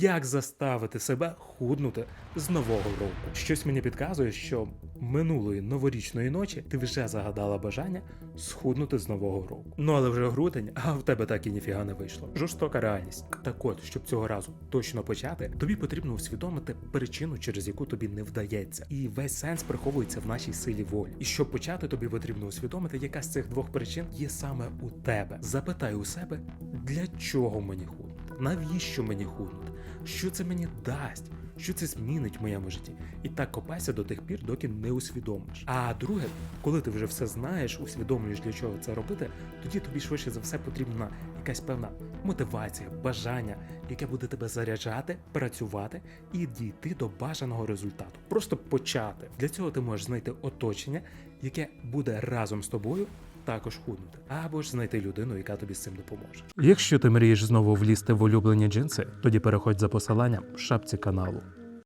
як заставити себе худнути з нового року. Щось мені підказує, що минулої новорічної ночі ти вже загадала бажання схуднути з нового року. Ну але вже грудень, а в тебе так і ніфіга не вийшло. Жорстока реальність. Так от, щоб цього разу точно почати, тобі потрібно усвідомити причину, через яку тобі не вдається. І весь сенс приховується в нашій силі волі. І щоб почати, тобі потрібно усвідомити, яка з цих двох причин є саме у тебе. Запитай у себе, для чого мені худнути, навіщо мені худнути, що це мені дасть. Що це змінить в моєму житті? І так копайся до тих пір, доки не усвідомиш. А друге, коли ти вже все знаєш, усвідомлюєш для чого це робити, тоді тобі швидше за все потрібна якась певна мотивація, бажання, яке буде тебе заряджати, працювати і дійти до бажаного результату. Просто почати. Для цього ти можеш знайти оточення, яке буде разом з тобою. Також худнути, або ж знайти людину, яка тобі з цим допоможе. Якщо ти мрієш знову влізти в улюблені джинси, тоді переходь за посиланням в шапці каналу.